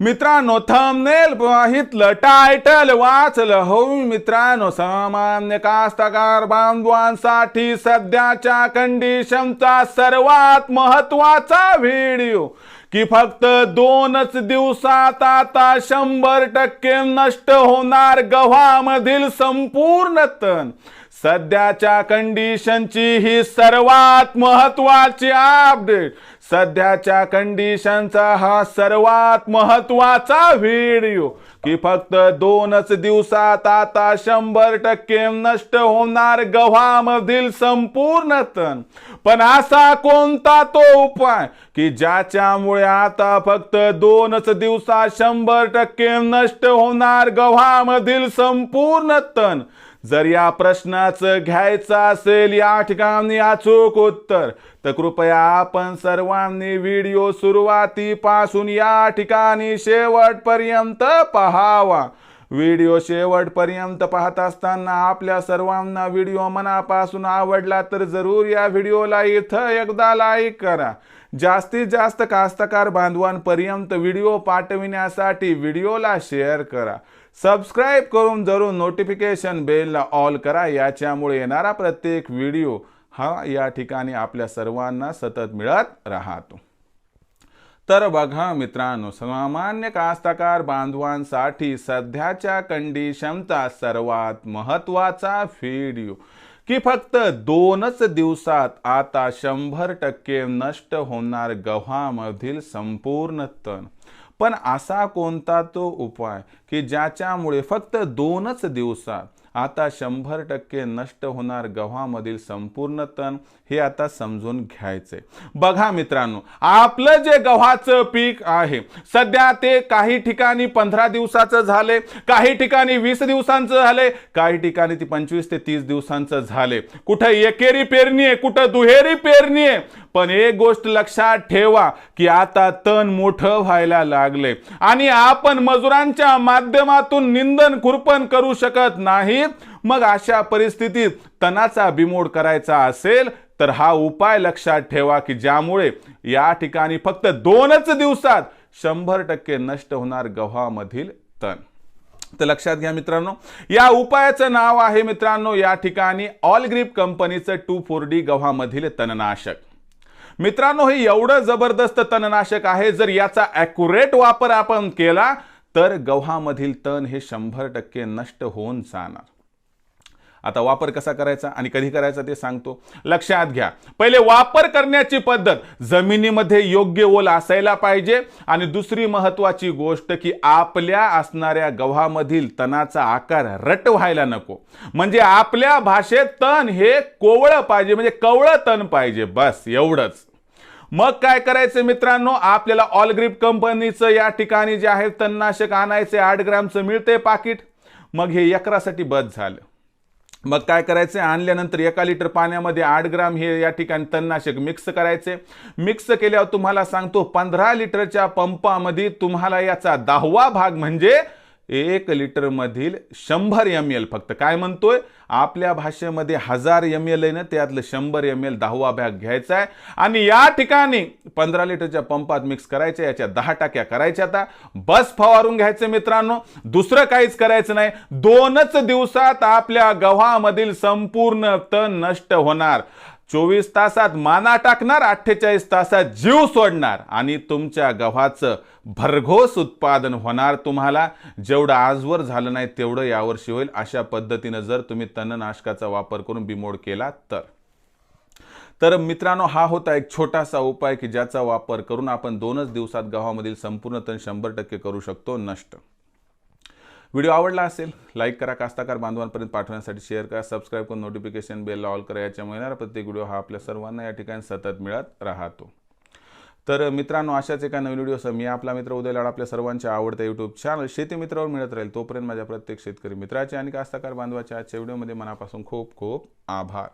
मित्रांनो thumbnail पाहितलं title वाचलं हो मित्रांनो सामान्य कास्तकार बांधवांसाठी सध्याच्या कंडिशनचा सर्वात महत्त्वाचा व्हिडिओ की फक्त दोनच दिवसात आता शंभर टक्के नष्ट होणार गव्हामधील संपूर्ण तण. सध्याच्या कंडिशनची ही सर्वात महत्वाची अपडेट सध्याच्या कंडिशनचा हा सर्वात महत्त्वाचा व्हिडिओ की फक्त दोनच दिवसात आता शंभर टक्के नष्ट होणार गव्हामधील संपूर्ण तण. पण असा कोणता तो उपाय की ज्याच्यामुळे आता फक्त दोनच दिवसात शंभर टक्के नष्ट होणार गव्हामधील संपूर्ण तण? जर या प्रश्नाचं घ्यायचं असेल या ठिकाणी अचूक उत्तर तर कृपया आपण सर्वांनी व्हिडिओ सुरुवातीपासून या ठिकाणी शेवटपर्यंत पहावा. व्हिडिओ शेवटपर्यंत पाहत असताना आपल्या सर्वांना व्हिडिओ मनापासून आवडला तर जरूर या व्हिडिओला इथं एकदा लाईक करा. जास्तीत जास्त कास्तकार बांधवांपर्यंत व्हिडिओ पाठविण्यासाठी व्हिडिओला शेअर करा. सबस्क्राईब करून जरूर नोटिफिकेशन बेलला ऑल करा. याच्यामुळे येणारा प्रत्येक व्हिडिओ हा या ठिकाणी आपल्या सर्वांना सतत मिळत राहतो. तर बघा मित्रांनो सामान्य कास्तकार बांधवांसाठी सध्याच्या कंडिशनचा सर्वात महत्त्वाचा व्हिडिओ की फक्त दोनच दिवसात आता शंभर टक्के नष्ट होणार गव्हामधील संपूर्ण तण. पण असा कोणता तो उपाय की ज्याच्यामुळे फक्त दोनच दिवसात आता शंभर टक्के नष्ट होणार गव्हामधील संपूर्ण तण हे आता समजून घ्यायचे. बघा मित्रांनो आपलं जे गव्हाचं पीक आहे सध्या ते काही ठिकाणी पंधरा दिवसाचं झाले काही ठिकाणी वीस दिवसांचं झाले काही ठिकाणी ती पंचवीस ते तीस दिवसांचं झाले. कुठं एकेरी पेरणी आहे कुठं दुहेरी पेरणी आहे. पण एक गोष्ट लक्षात ठेवा की आता तण मोठं व्हायला लागले. आणि आपण मजुरांच्या माध्यमातून निंदन खुरपण करू शकत नाही. मग अशा परिस्थितीत तणाचा बिमोड करायचा असेल तर हा उपाय लक्षात ठेवा की ज्यामुळे या ठिकाणी फक्त दोनच दिवसात शंभर टक्के नष्ट होणार गव्हामधील तण. तर लक्षात घ्या मित्रांनो या उपायाचं नाव आहे मित्रांनो या ठिकाणी ऑल ग्रीप कंपनीचं टू फोर डी गव्हामधील तणनाशक. मित्रांनो हे एवढं जबरदस्त तणनाशक आहे जर याचा ॲक्युरेट वापर आपण केला तर गव्हामधील तण हे शंभर टक्के नष्ट होऊन जाणार. आता वापर कसा करायचा आणि कधी करायचा ते सांगतो. लक्षात घ्या. पहिले वापर करण्याची पद्धत. जमिनीमध्ये योग्य ओल असायला पाहिजे आणि दुसरी महत्वाची गोष्ट की आपल्या असणाऱ्या गव्हामधील तणाचा आकार रट व्हायला नको. म्हणजे आपल्या भाषेत तण हे कोवळं पाहिजे म्हणजे कवळं तण पाहिजे. बस एवढंच. मग काय करायचं मित्रांनो? आपल्याला ऑलग्रीप कंपनीचं या ठिकाणी जे आहे तणनाशक आणायचे आठ ग्रामचं मिळते पाकिट. मग हे एकरासाठी बस झालं. मग काय करायचं आणल्यानंतर एका लिटर पाण्यामध्ये आठ ग्राम हे या ठिकाणी तणनाशक मिक्स करायचे. मिक्स केल्यावर तुम्हाला सांगतो पंधरा लिटरच्या पंपामध्ये तुम्हाला याचा दहावा भाग म्हणजे एक लिटर मधील शंभर एम एल फक्त. काय म्हणतोय? आपल्या भाषेमध्ये हजार एम एल आहे ना त्यातलं शंभर एम एल दहावा बॅग घ्यायचा आहे. आणि या ठिकाणी पंधरा लिटरच्या पंपात मिक्स करायच्या याच्या दहा टाक्या करायच्या आता. बस फवारून घ्यायचं मित्रांनो. दुसरं काहीच करायचं नाही. दोनच दिवसात आपल्या गव्हामधील संपूर्ण तण नष्ट होणार. चोवीस तासात माना टाकणार अठ्ठेचाळीस तासात जीव सोडणार आणि तुमच्या गव्हाचं भरघोस उत्पादन होणार तुम्हाला. जेवढं आजवर झालं नाही तेवढं यावर्षी होईल. अशा पद्धतीनं जर तुम्ही तणनाशकाचा वापर करून बिमोड केला तर. तर मित्रांनो हा होता एक छोटासा उपाय की ज्याचा वापर करून आपण दोनच दिवसात गव्हामधील संपूर्ण तण शंभर टक्के करू शकतो नष्ट. व्हिडिओ आवडला असेल लाईक करा कास्ताकार बांधवांपर्यंत पाठवण्यासाठी शेअर करा सबस्क्राईब करून नोटिफिकेशन बेल ऑल करा याच्यामुळे येणारा प्रत्येक व्हिडिओ हा आपल्या सर्वांना या ठिकाणी सतत मिळत राहतो. तर मित्रांनो अशाच एका नवीन व्हिडिओसह मी आपला मित्र उदय लाड आपल्या सर्वांच्या आवडत्या यूट्यूब चॅनल शेती मित्रावर मिळत राहील. तोपर्यंत माझ्या प्रत्येक शेतकरी मित्राचे आणि कास्ताकार बांधवाच्या आजच्या व्हिडिओमध्ये मनापासून खूप खूप आभार.